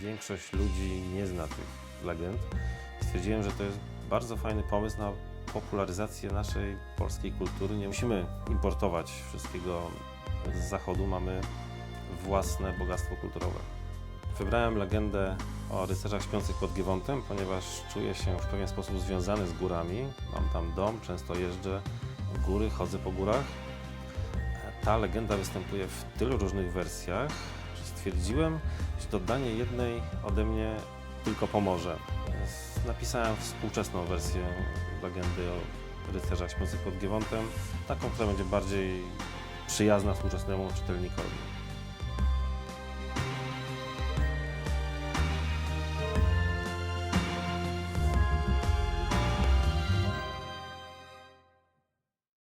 większość ludzi nie zna tych legend, stwierdziłem, że to jest bardzo fajny pomysł na popularyzację naszej polskiej kultury. Nie musimy importować wszystkiego z zachodu, mamy własne bogactwo kulturowe. Wybrałem legendę o rycerzach śpiących pod Giewontem, ponieważ czuję się w pewien sposób związany z górami. Mam tam dom, często jeżdżę w góry, chodzę po górach. Ta legenda występuje w tylu różnych wersjach, stwierdziłem, że dodanie jednej ode mnie tylko pomoże. Napisałem współczesną wersję legendy o rycerzach śpiących pod Giewontem, taką, która będzie bardziej przyjazna współczesnemu czytelnikowi.